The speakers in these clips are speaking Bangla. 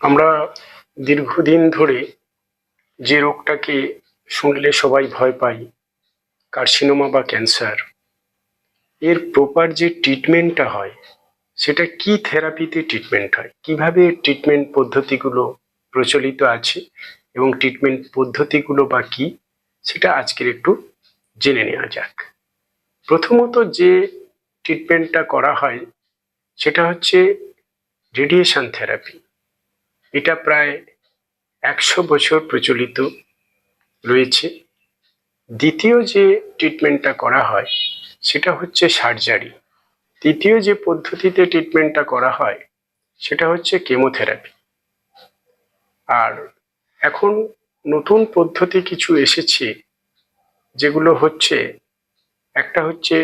আমরা দীর্ঘদিন ধরে যে রোগটাকে শুনলে সবাই ভয় পাই, কার্সিনোমা বা ক্যান্সার, এর প্রপার যে ট্রিটমেন্টটা হয়, সেটা কি থেরাপিতে ট্রিটমেন্ট হয়? কীভাবে ট্রিটমেন্ট পদ্ধতিগুলো প্রচলিত আছে এবং ট্রিটমেন্ট পদ্ধতিগুলো বা কি, সেটা আজকের একটু জেনে নেওয়া যাক। প্রথমত যে ট্রিটমেন্টটা করা হয়, সেটা হচ্ছে রেডিয়েশন থেরাপি এটা প্রায় একশো বছর প্রচলিত রয়েছে। দ্বিতীয় যে ট্রিটমেন্টটা করা হয়, সেটা হচ্ছে সার্জারি তৃতীয় যে পদ্ধতিতে ট্রিটমেন্টটা করা হয়, সেটা হচ্ছে কেমোথেরাপি আর এখন নতুন পদ্ধতি কিছু এসেছে, যেগুলো হচ্ছে, একটা হচ্ছে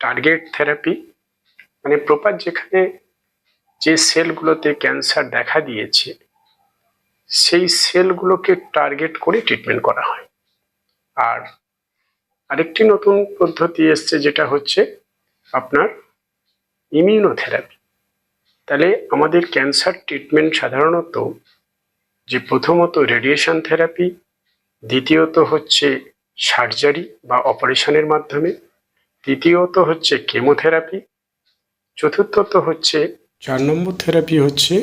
টার্গেট থেরাপি মানে প্রপার যেখানে যে সেলগুলোতে ক্যান্সার দেখা দিয়েছে সেই সেলগুলোকে টার্গেট করে ট্রিটমেন্ট করা হয়। আর আরেকটি নতুন পদ্ধতি এসছে যেটা হচ্ছে আপনার ইমিউনোথেরাপি তাহলে আমাদের ক্যান্সার ট্রিটমেন্ট সাধারণত যে প্রথমত রেডিয়েশন থেরাপি দ্বিতীয়ত হচ্ছে সার্জারি বা অপারেশনের মাধ্যমে, তৃতীয়ত হচ্ছে কেমোথেরাপি চতুর্থত হচ্ছে চার নম্বর থেরাপি হচ্ছে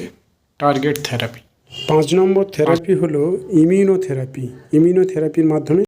টার্গেট থেরাপি পাঁচ নম্বর থেরাপি হলো ইমিউনোথেরাপি ইমিউনোথেরাপির মাধ্যমে